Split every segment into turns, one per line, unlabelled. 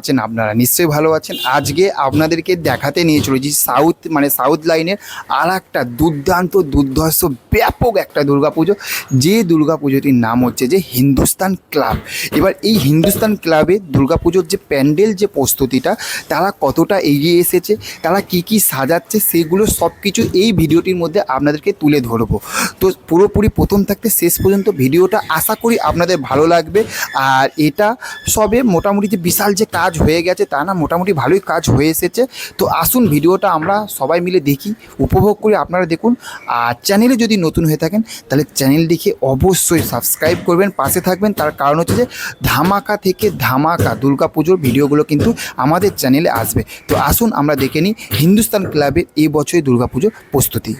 আছেন, আপনারা নিশ্চয়ই ভালো আছেন। আজকে আপনাদেরকে দেখাতে নিয়ে চলেছি সাউথ মানে সাউথ লাইনের আর একটা দুর্দান্ত, দুর্ধর্ষ, ব্যাপক একটা দুর্গাপুজো। যে দুর্গাপুজোটির নাম হচ্ছে যে হিন্দুস্তান ক্লাব। এবার এই হিন্দুস্তান ক্লাবে দুর্গাপুজোর যে প্যান্ডেল, যে প্রস্তুতিটা, তারা কতটা এগিয়ে এসেছে, তারা কি কি সাজাচ্ছে, সেগুলো সব কিছু এই ভিডিওটির মধ্যে আপনাদেরকে তুলে ধরবো। তো পুরোপুরি প্রথম থাকতে শেষ পর্যন্ত ভিডিওটা আশা করি আপনাদের ভালো লাগবে। আর এটা সবে মোটামুটি যে বিশাল যে কাজ হয়ে গেছে, তা না, মোটামুটি ভালোই কাজ হয়ে এসেছে। তো আসুন ভিডিওটা আমরা সবাই মিলে দেখি, উপভোগ করে আপনারা দেখুন। আর চ্যানেলে যদি নতুন হয়ে থাকেন, তাহলে চ্যানেলটিকে অবশ্যই সাবস্ক্রাইব করবেন, পাশে থাকবেন। তার কারণ হচ্ছে যে, ধামাকা থেকে ধামাকা দুর্গাপুজোর ভিডিওগুলো কিন্তু আমাদের চ্যানেলে আসবে। তো আসুন আমরা দেখে নিই, হিন্দুস্তান ক্লাবের এই বছরের দুর্গাপুজোর প্রস্তুতি।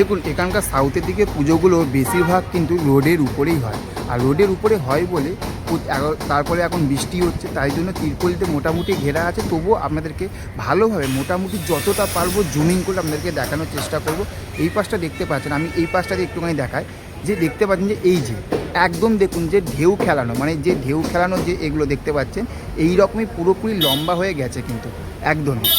দেখুন, এখানকার সাউথের দিকে পুজোগুলো বেশিরভাগ কিন্তু রোডের উপরেই হয়। আর রোডের উপরে হয় বলে তারপরে এখন বৃষ্টি হচ্ছে, তাই জন্য তিরপলিতে মোটামুটি ঘেরা আছে। তবুও আপনাদেরকে ভালোভাবে মোটামুটি যতটা পারব জুমিং করে আপনাদেরকে দেখানোর চেষ্টা করব। এই পাশটা দেখতে পাচ্ছেন, আমি এই পাশটা দিয়ে একটুখানি দেখাই। যে দেখতে পাচ্ছেন যে এই যে, একদম দেখুন যে ঢেউ খেলানো মানে যে ঢেউ খেলানো যে এগুলো দেখতে পাচ্ছেন, এই রকমই পুরোপুরি লম্বা হয়ে গেছে কিন্তু, একদমই।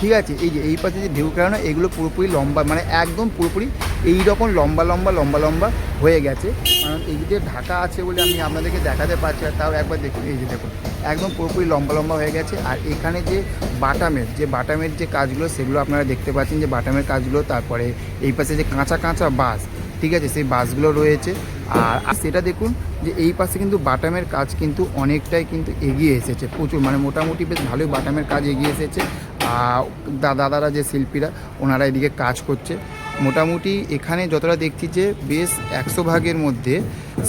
ঠিক আছে, এই যে, এই পাশে যে ঢেউ খেলানো এগুলো পুরোপুরি লম্বা মানে একদম পুরোপুরি এই রকম লম্বা লম্বা লম্বা লম্বা হয়ে গেছে। কারণ এই যে ঢাকা আছে বলে আমি আপনাদেরকে দেখাতে পারছি না তাও একবার দেখুন, এই যে দেখুন, একদম পুরোপুরি লম্বা লম্বা হয়ে গেছে। আর এখানে যে বাটামের যে বাটামের যে কাজগুলো, সেগুলো আপনারা দেখতে পাচ্ছেন, যে বাটামের কাজগুলো, তারপরে এই পাশে যে কাঁচা কাঁচা বাস ঠিক আছে, সেই বাসগুলো রয়েছে। আর আর সেটা দেখুন, যে এই পাশে কিন্তু বাটামের কাজ কিন্তু অনেকটাই কিন্তু এগিয়ে এসেছে, প্রচুর মানে মোটামুটি বেশ ভালোই বাটামের কাজ এগিয়ে এসেছে। আর দাদারা যে শিল্পীরা, ওনারা এদিকে কাজ করছে। মোটামুটি এখানে যতটা দেখছি যে বেশ একশো ভাগের মধ্যে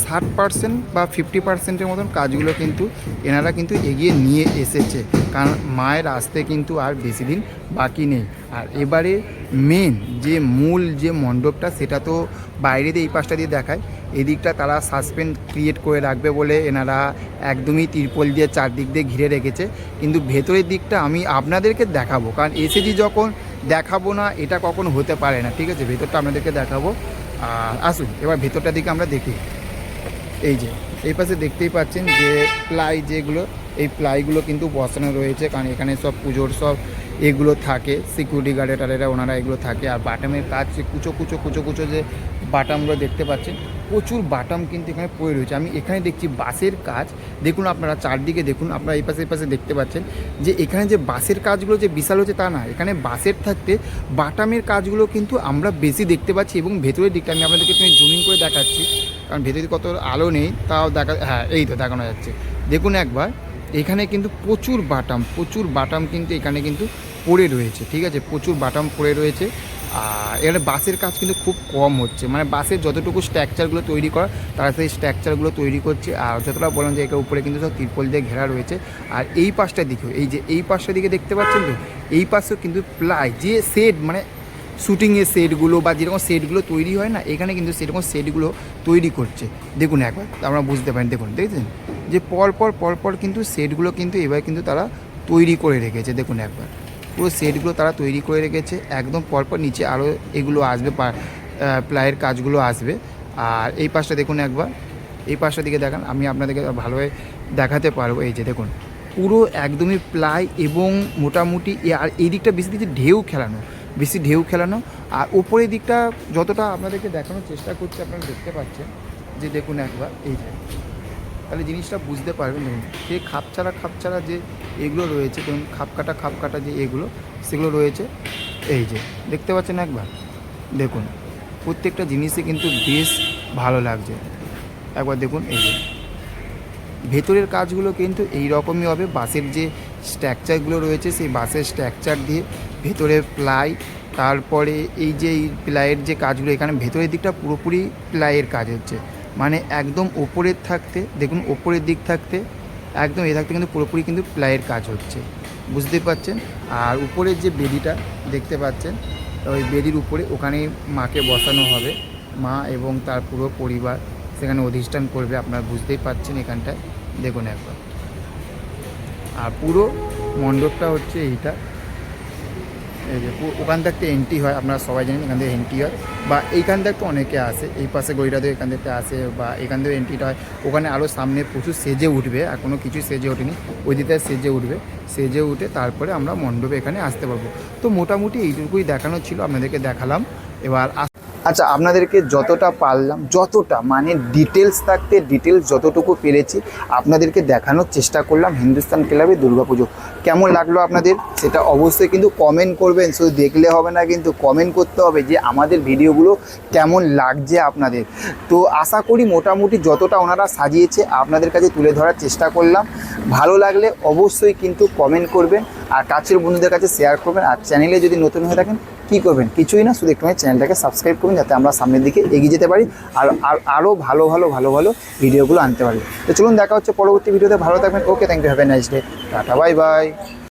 ষাট পার্সেন্ট বা ফিফটি পার্সেন্টের মতন কাজগুলো কিন্তু এনারা কিন্তু এগিয়ে নিয়ে এসেছে। কারণ মায়ের আসতে কিন্তু আর বেশি দিন বাকি নেই। আর এবারে মেন যে মূল যে মণ্ডপটা, সেটা তো বাইরে দিয়ে এই পাশটা দিয়ে দেখায়। এদিকটা তারা সাসপেন্ড ক্রিয়েট করে রাখবে বলে এনারা একদমই তিরপল দিয়ে চারদিক দিয়ে ঘিরে রেখেছে। কিন্তু ভেতরের দিকটা আমি আপনাদেরকে দেখাবো। কারণ এসেছি যখন দেখাবো না, এটা কখনো হতে পারে না, ঠিক আছে? ভেতরটা আপনাদেরকে দেখাবো। আর আসুন, এবার ভেতরটার দিকে আমরা দেখি। এই যে, এই পাশে দেখতেই পাচ্ছেন যে প্লাই যেগুলো, এই প্লাইগুলো কিন্তু বসানো রয়েছে। কারণ এখানে সব পুজোর সব এগুলো থাকে সিকিউরিটি গার্ডে টারেরা ওনারা এগুলো থাকে। আর বাটামের কাজ কুচো কুচো কুচো কুচো যে বাটামগুলো দেখতে পাচ্ছেন প্রচুর বাটাম কিন্তু এখানে পড়ে রয়েছে। আমি এখানে দেখছি বাসের কাজ। দেখুন আপনারা চারদিকে দেখুন, আপনারা এই পাশে এই পাশে দেখতে পাচ্ছেন যে এখানে যে বাসের কাজগুলো যে বিশাল হচ্ছে তা না। এখানে বাসের থাকতে বাটামের কাজগুলো কিন্তু আমরা বেশি দেখতে পাচ্ছি এবং ভেতরের দিকটা আমি আপনাদেরকে একটু জুমিং করে দেখাচ্ছি। কারণ ভেতরে কত আলো নেই, তাও দেখা হ্যাঁ এই তো দেখানো যাচ্ছে। দেখুন একবার, এখানে কিন্তু প্রচুর বাটাম প্রচুর বাটাম কিন্তু এখানে কিন্তু পড়ে রয়েছে। ঠিক আছে, প্রচুর বাটাম পড়ে রয়েছে। আর এখানে বাসের কাজ কিন্তু খুব কম হচ্ছে। মানে বাসের যতটুকু স্ট্রাকচারগুলো তৈরি করা, তারা সেই স্ট্রাকচারগুলো তৈরি করছে। আর যতটা বললাম যে এটার উপরে কিন্তু সব তিরপল দিয়ে ঘেরা রয়েছে। আর এই পাশটার দিকেও, এই যে এই পাশটার দিকে দেখতে পাচ্ছেন তো? এই পাশেও কিন্তু প্লাই যে সেট মানে শুটিংয়ের সেটগুলো বা যেরকম সেটগুলো তৈরি হয় না, এখানে কিন্তু সেরকম সেটগুলো তৈরি করছে। দেখুন একবার, আমরা বুঝতে পারেন দেখুন, দেখছেন? যে পরপর পরপর কিন্তু সেটগুলো কিন্তু এবার কিন্তু তারা তৈরি করে রেখেছে। দেখুন একবার। পুরো সেটগুলো তারা তৈরি করে রেখেছে। একদম পরপর নিচে আরও এগুলো আসবে পা- আহ, প্লাইয়ের কাজগুলো আসবে। আর এই পাশটা দেখুন একবার। এই পাশটা দিকে দেখান আমি আপনাদেরকে ভালোভাবে দেখাতে পারব। এই যে দেখুন পুরো একদমই প্লাই এবং মোটামুটি আর এই দিকটা বেশি দিকে ঢেউ খেলানো বেশি ঢেউ খেলানো। আর ওপরের দিকটা যতটা আপনাদেরকে দেখানোর চেষ্টা করছি আপনারা দেখতে পাচ্ছেন। যে দেখুন একবার এই যে। তাহলে জিনিসটা বুঝতে পারবেন দেখুন। সেই খাপছাড়া খাপছাড়া যে এগুলো রয়েছে ধরুন খাপকাটা খাপকাটা যে এগুলো, সেগুলো রয়েছে। এই যে, দেখতে পাচ্ছেন একবার? দেখুন, প্রত্যেকটা জিনিসই কিন্তু বেশ ভালো লাগছে। একবার দেখুন, এই যে। ভেতরের কাজগুলো কিন্তু এই রকমই হবে। বাসের যে স্ট্রাকচারগুলো রয়েছে, সেই বাসের স্ট্রাকচার দিয়ে ভেতরে প্লাই, তারপরে এই যে এই প্লাইয়ের যে কাজগুলো, এখানে ভেতরের দিকটা পুরোপুরি প্লাইয়ের কাজ হচ্ছে। মানে একদম ওপরের থাকতে, দেখুন ওপরের দিক থাকতে, একদম এ থাকতে কিন্তু পুরোপুরি কিন্তু প্লাইয়ের কাজ হচ্ছে। বুঝতে পারছেন? আর উপরের যে বেদিটা দেখতে পাচ্ছেন, ওই বেদির উপরে ওখানে মাকে বসানো হবে। মা এবং তার পুরো পরিবার সেখানে অধিষ্ঠান করবে, আপনারা বুঝতেই পাচ্ছেন এখানটায়। দেখুন একবার। আর পুরো মণ্ডপটা হচ্ছে এইটা। ওখান থেকে এন্ট্রি হয়, আপনারা সবাই জানেন এখান থেকে এন্ট্রি হয়। বা এইখান থেকে অনেকে আসে, এই পাশে গইরাতে এখান থেকে আসে, বা এখান থেকে এন্ট্রিটা হয়। ওখানে আরও সামনে প্রচুর সেজে উঠবে, আর কোনো কিছুই সেজে ওঠেনি। ওই দিকে সেজে উঠবে। সেজে উঠে তারপরে আমরা মণ্ডপে এখানে আসতে পারব। তো মোটামুটি এইটুকুই দেখানো ছিল, আপনাদেরকে দেখালাম। এবার আচ্ছা আপনাদেরকে যতটা পারলাম, যতটা মানে ডিটেলস থাকতে ডিটেলস যতটুকু পেরেছি, আপনাদেরকে দেখানোর চেষ্টা করলাম হিন্দুস্তান ক্লাবে দুর্গাপুজো কেমন লাগল আপনাদের? সেটা অবশ্যই কিন্তু কমেন্ট করবেন, শুধু দেখলে হবে না, কিন্তু কমেন্ট করতে হবে যে আমাদের ভিডিওগুলো কেমন লাগছে আপনাদের। তো আশা করি মোটামুটি যতটা ওনারা সাজিয়েছে, আপনাদের কাছে তুলে ধরার চেষ্টা করলাম। ভালো লাগলে অবশ্যই কিন্তু কমেন্ট করবেন, আর কাছের বন্ধুদের কাছে শেয়ার করবেন, আর চ্যানেলে যদি নতুন হয়ে থাকেন কী করবেন কিছুই না, শুধু একটু চ্যানেলটাকে সাবস্ক্রাইব করুন যাতে আমরা সামনের দিকে এগিয়ে যেতে পারি আর আর আরও ভালো ভালো ভালো ভালো ভিডিওগুলো আনতে পারি। তো চলুন দেখা হচ্ছে পরবর্তী ভিডিওতে ভালো থাকবেন। Okay thank you have a nice day tata bye bye